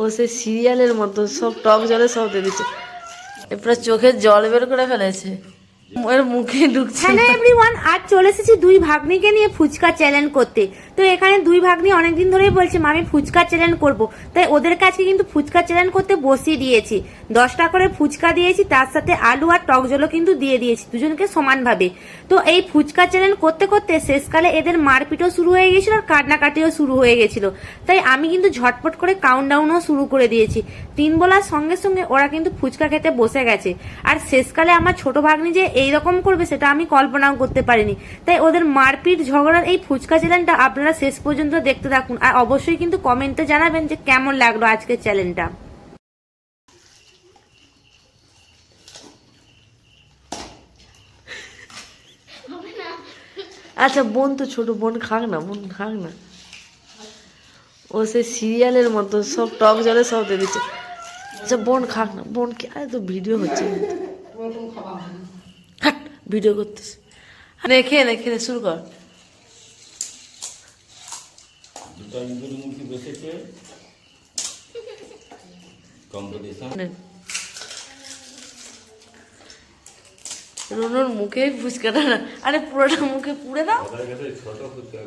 ও সে সিরিয়ালের মতো, সব টক জলে সব দিয়ে দিচ্ছে। এরপরে চোখের জল বের করে ফেলেছে। ওর মুখে ঢুকছে হ্যালো এভরিওয়ান আজ চলে এসেছি দুই ভাগ্নিকে নিয়ে ফুচকা চ্যালেঞ্জ করতে। তো এখানে দুই ভাগ্নি অনেকদিন ধরেই বলছে মামি ফুচকা চ্যালেঞ্জ করব। তাই ওদের কাছে কিন্তু ফুচকা চ্যালেঞ্জ করতে বসিয়ে দিয়েছি। দশটা করে ফুচকা দিয়েছি তার সাথে আলু আর টক জলও কিন্তু দিয়ে দিয়েছি দুজনকে সমানভাবে। তো এই ফুচকা চ্যালেঞ্জ করতে করতে শেষকালে এদের মারপিটও শুরু হয়ে গেছিল আর কান্নাকাটিও শুরু হয়ে গেছিল তাই আমি কিন্তু ঝটপট করে কাউন্টডাউনও শুরু করে দিয়েছি। তিন বলার সঙ্গে সঙ্গে ওরা কিন্তু ফুচকা খেতে বসে গেছে। আর শেষকালে আমার ছোট ভাগ্নি যে এইরকম করবে, সেটা আমি কল্পনাও করতে পারিনি। তাই ওদের মারপিট, ঝগড়ার এই ফুচকা চ্যালেঞ্জটা আপনারা শেষ পর্যন্ত দেখতে থাকুন। আর অবশ্যই কিন্তু কমেন্টে জানাবেন যে কেমন লাগল আজকের চ্যালেঞ্জটা আচ্ছা বোন তো ছোট, বোন খাক না, বোন খাক না। ও সে সিরিয়ালের মতো, সব টক জলে সব দিয়ে দিচ্ছে। আচ্ছা বোন খাক না বোন কি আরে তো ভিডিও হচ্ছে। ভিডিও করতেছি। আরে খেয়ে নে খেয়ে শুরু কর। রুনুর মুখে ফুচকাটা না আরে পুরোটা মুখে পুড়ে দাও। ছোট ফুচকা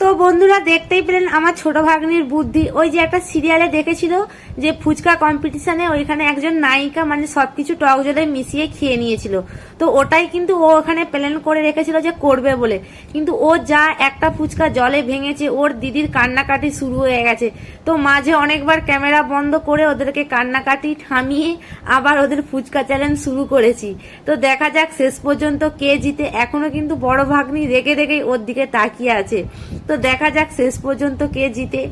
তো বন্ধুরা দেখতেই পেলেন আমার ছোট ভাগ্নির বুদ্ধি। ওই যে একটা সিরিয়ালে দেখেছিল যে ফুচকা কম্পিটিশনে ওইখানে একজন নায়িকা মানে সবকিছু টক জলে মিশিয়ে খেয়ে নিয়েছিল। তো ওটাই কিন্তু ও ওখানে প্ল্যান করে রেখেছিল যে করবে বলে। কিন্তু ও যা একটা ফুচকা জলে ভেঙেছে, ওর দিদির কান্নাকাটি শুরু হয়ে গেছে। তো মাঝে অনেকবার ক্যামেরা বন্ধ করে ওদেরকে কান্নাকাটি থামিয়ে আবার ওদের ফুচকা চ্যালেঞ্জ শুরু করেছি। তো দেখা যাক শেষ পর্যন্ত কে জিতে। এখনও কিন্তু বড় ভাগ্নি রেগে রেগেই ওর দিকে তাকিয়ে আছে। তো দেখা যাক শেষ পর্যন্ত কে জিতে।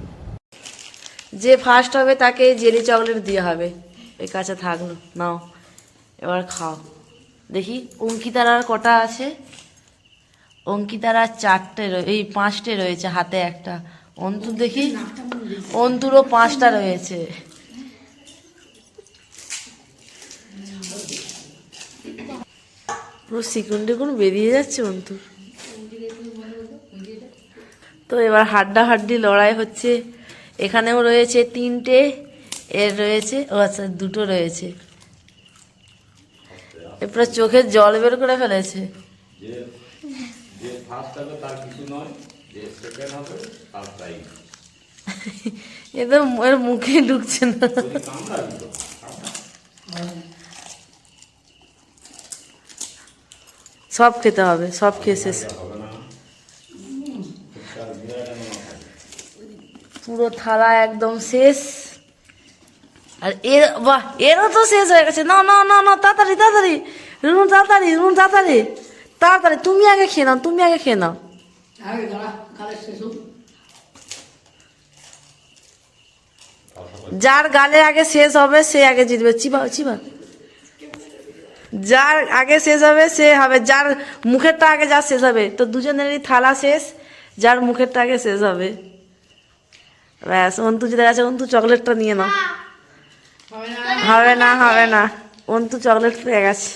যে ফার্স্ট হবে তাকে জেলি চকলেট দেওয়া হবে। এই কাছে থাকল। নাও, এবার খাও। দেখি অঙ্কিতার আর কটা আছে? অঙ্কিতার আর চারটে এই পাঁচটে রয়েছে হাতে একটা। অন্তুর দেখি, অন্তুরও পাঁচটা রয়েছে। পুরো সিকুন টিকুন বেরিয়ে যাচ্ছে অন্তুর তো এবার হাড্ডা হাড্ডি লড়াই হচ্ছে। এখানেও রয়েছে তিনটে এর রয়েছে ও আচ্ছা দুটো রয়েছে। এরপরে চোখের জল বের করে ফেলেছে। যে যে ফার্স্ট হবে তার কিছু নয় যে সেকেন্ড হবে তার তাই এ তো এর মুখে ঢুকছে না। সব খেতে হবে সব খেয়ে শেষ হবে না ফুচকার বিরাট এমন হবে। পুরো থালা একদম শেষ। আর এর বাহ এরও তো শেষ হয়ে গেছে। না না না না তাড়াতাড়ি তাড়াতাড়ি। রুনু তাড়াতাড়ি রুনু তাড়াতাড়ি। তাড়াতাড়ি তুমি আগে খেয়ে নাও তুমি আগে খেয়ে নাও। যার গালে আগে শেষ হবে সে আগে জিতবে। চিবা চিবা। যার আগে শেষ হবে সে হবে। যার মুখেরটা আগে যা শেষ হবে। তো দুজনেরই থালা শেষ। যার মুখেরটা আগে শেষ হবে। ব্যাস অন্তু যেটা আছে অন্তু চকলেটটা নিয়ে নাও। হবে না। হবে না অন্তু চকলেট পেয়ে গেছে।